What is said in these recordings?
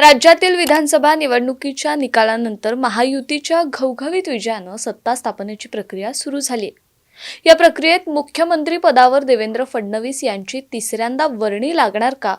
राज्यातील विधानसभा निवडणुकीच्या निकालानंतर महायुतीच्या घवघवीत विजयानं सत्ता स्थापनेची प्रक्रिया सुरू झाली. या प्रक्रियेत मुख्यमंत्री पदावर देवेंद्र फडणवीस यांची तिसऱ्यांदा वर्णी लागणार का?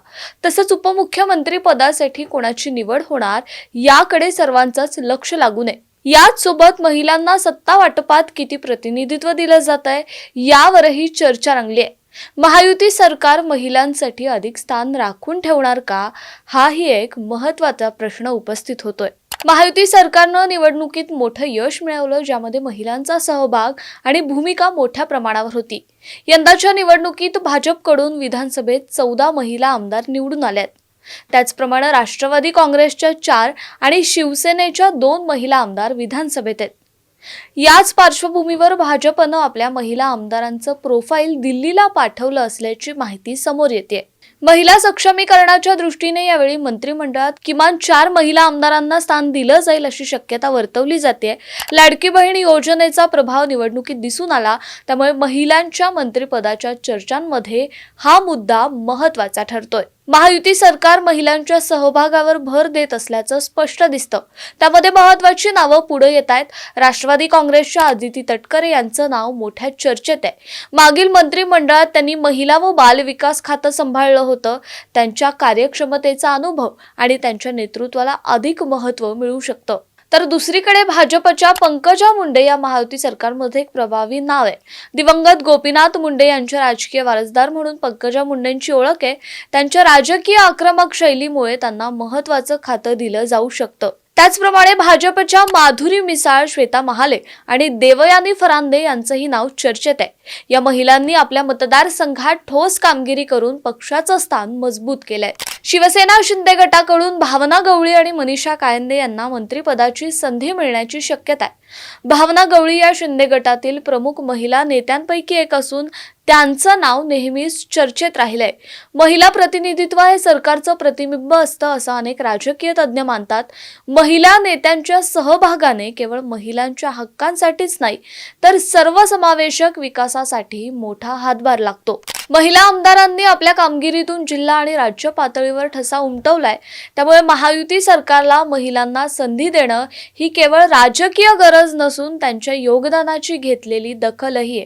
तसंच उपमुख्यमंत्री पदासाठी कोणाची निवड होणार? याकडे सर्वांचंच लक्ष लागू नये. याच सोबत महिलांना सत्ता वाटपात किती प्रतिनिधित्व दिलं जात आहे यावरही चर्चा रंगली आहे महायुती सरकार महिलांसाठी अधिक स्थान राखून ठेवणार का? हाही एक महत्त्वाचा प्रश्न उपस्थित होतोय. महायुती सरकारनं निवडणुकीत मोठं यश मिळवलं ज्यामध्ये महिलांचा सहभाग आणि भूमिका मोठ्या प्रमाणावर होती. यंदाच्या निवडणुकीत भाजपकडून विधानसभेत चौदा महिला आमदार निवडून आल्यात. त्याचप्रमाणे राष्ट्रवादी काँग्रेसच्या चार आणि शिवसेनेच्या दोन महिला आमदार विधानसभेत आहेत. याच पार्श्वभूमीवर भाजपनं आपल्या महिला आमदारांचं प्रोफाईल दिल्लीला पाठवलं असल्याची माहिती समोर येते. महिला सक्षमीकरणाच्या दृष्टीने यावेळी मंत्रिमंडळात किमान चार महिला आमदारांना स्थान दिलं जाईल अशी शक्यता वर्तवली जाते. लाडकी बहीण योजनेचा प्रभाव निवडणुकीत दिसून आला त्यामुळे महिलांच्या मंत्रिपदाच्या चर्चांमध्ये हा मुद्दा महत्त्वाचा ठरतोय. महायुती सरकार महिलांच्या सहभागावर भर देत असल्याचं स्पष्ट दिसतं. त्यामध्ये महत्वाची नावं पुढे येत आहेत. राष्ट्रवादी काँग्रेसच्या आदिती तटकरे यांचं नाव मोठ्या चर्चेत आहे. मागील मंत्रिमंडळात त्यांनी महिला व बाल विकास खातं सांभाळलं होतं. त्यांच्या कार्यक्षमतेचा अनुभव आणि त्यांच्या नेतृत्वाला अधिक महत्त्व मिळू शकतं. तर दुसरीकडे भाजपच्या पंकजा मुंडे या महायुती सरकारमध्ये एक प्रभावी नाव आहे. दिवंगत गोपीनाथ मुंडे यांच्या राजकीय वारसदार म्हणून पंकजा मुंडेंची ओळख आहे. त्यांच्या राजकीय आक्रमक शैलीमुळे त्यांना महत्वाचं खातं दिलं जाऊ शकतं. त्याचप्रमाणे भाजपच्या माधुरी मिसाळ श्वेता महाले आणि देवयानी फरांदे यांचंही नाव चर्चेत आहे. या महिलांनी आपल्या मतदारसंघात ठोस कामगिरी करून पक्षाचं स्थान मजबूत केलंय. शिवसेना शिंदे गटाकडून भावना गवळी आणि मनीषा कायंदे यांना मंत्रिपदाची संधी मिळण्याची शक्यता आहे. भावना गवळी या शिंदे गटातील प्रमुख महिला नेत्यांपैकी एक असून त्यांचं नाव नेहमीच चर्चेत राहिलंय. महिला प्रतिनिधित्व हे सरकारचं प्रतिबिंब असतं असं अनेक राजकीय तज्ज्ञ मानतात. महिला नेत्यांच्या सहभागाने केवळ महिलांच्या हक्कांसाठीच नाही तर सर्वसमावेशक विकासासाठी मोठा हातभार लागतो. महिला आमदारांनी आपल्या कामगिरीतून जिल्हा आणि राज्य पातळीवर ठसा उमटवलाय. त्यामुळे महायुती सरकारला महिलांना संधी देणं ही केवळ राजकीय गरज नसून त्यांच्या योगदानाची घेतलेली दखलही आहे.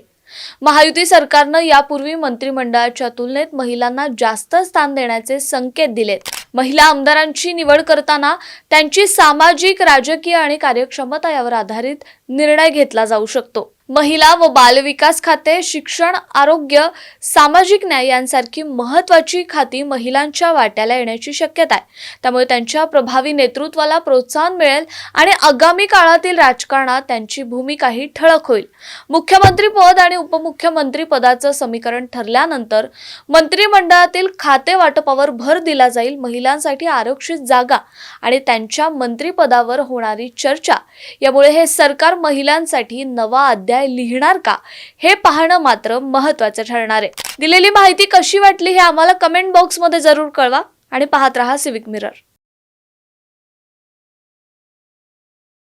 महायुती सरकारनं यापूर्वी मंत्रिमंडळाच्या तुलनेत महिलांना जास्त स्थान देण्याचे संकेत दिलेत. महिला आमदारांची निवड करताना त्यांची सामाजिक राजकीय आणि कार्यक्षमता यावर आधारित निर्णय घेतला जाऊ शकतो. महिला व बालविकास खाते शिक्षण आरोग्य सामाजिक न्याय यांसारखी महत्वाची खाती महिलांच्या वाट्याला येण्याची शक्यता आहे. त्यामुळे त्यांच्या प्रभावी नेतृत्वाला प्रोत्साहन मिळेल आणि आगामी काळातील राजकारणात त्यांची भूमिकाही ठळक होईल. मुख्यमंत्री पद आणि उपमुख्यमंत्री पदाचं समीकरण ठरल्यानंतर मंत्रिमंडळातील खाते वाटपावर भर दिला जाईल महिलांसाठी आरक्षित जागा आणि त्यांच्या मंत्रिपदावर होणारी चर्चा. यामुळे हे सरकार महिलांसाठी नवा अध्याय लिहिणार का? हे पाहणं मात्र महत्वाचं ठरणार आहे. दिलेली माहिती कशी वाटली हे आम्हाला कमेंट बॉक्समध्ये जरूर कळवा आणि पाहत रहा सिविक मिरर